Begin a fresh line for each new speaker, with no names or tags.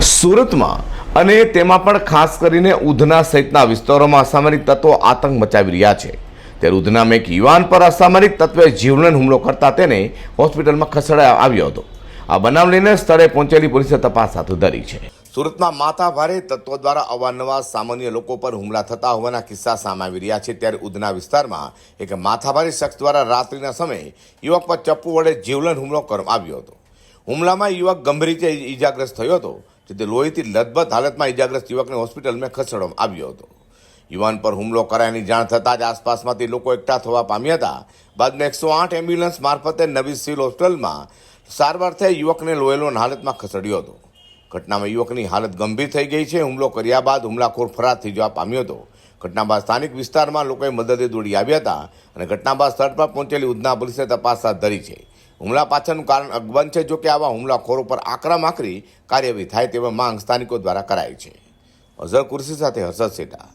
સુરતમાં અને તેમાં પણ ખાસ કરીને ઉધના સહિતના વિસ્તારોમાં અસામરિક તત્વો આતંક મચાવી રહ્યા છે. ત્યારે ઉધનામાં એક યુવાન પર અસામરિક તત્વે જીવલેણ હુમલો કરતા તેને હોસ્પિટલમાં ખસેડાયો આવ્યો હતો. આ બનાવ લઈને સ્થળે પહોંચેલી પોલીસે તપાસ હાથ ધરી છે. સુરતમાં માથાભારે તત્વો દ્વારા અવારનવાર સામાન્ય લોકો પર હુમલા થતા હોવાના કિસ્સા સામે આવી રહ્યા છે. ત્યારે ઉધના વિસ્તારમાં એક માથાભારે શખ્સ દ્વારા રાત્રિના સમયે યુવક પર ચપ્પુ વડે જીવલેણ હુમલો કરવામાં આવ્યો હતો. હુમલામાં યુવક ગંભીર રીતે ઈજાગ્રસ્ત થયો હતો જેથી લોહીથી લથબથ હાલતમાં ઈજાગ્રસ્ત યુવકને હોસ્પિટલમાં ખસેડવામાં આવ્યો હતો. યુવાન પર હુમલો કરાયાની જાણ થતાં જ આસપાસમાંથી લોકો એકઠા થવા પામ્યા હતા. બાદમાં એકસો આઠ એમ્બ્યુલન્સ મારફતે નવી સિવિલ હોસ્પિટલમાં સારવાર થઈ યુવકને લોહેલોન હાલતમાં ખસેડ્યો હતો. ઘટનામાં યુવકની હાલત ગંભીર થઈ ગઈ છે. હુમલો કર્યા બાદ હુમલાખોર ફરાર થઈ જવા પામ્યો હતો. ઘટના બાદ સ્થાનિક વિસ્તારમાં લોકોએ મદદે દોડી આવ્યા હતા અને ઘટના બાદ સ્થળ પર પહોંચેલી ઉધના પોલીસે તપાસ હાથ ધરી છે. હુમલા પાછળનું કારણ અકબંધ છે જોકે આવા હુમલાખોરો પર આકરા આકરી કાર્યવાહી થાય તેવા માંગ સ્થાનિકો દ્વારા કરાઈ છે. અઝર કુર્સી સાથે હર્ષદ સેટા.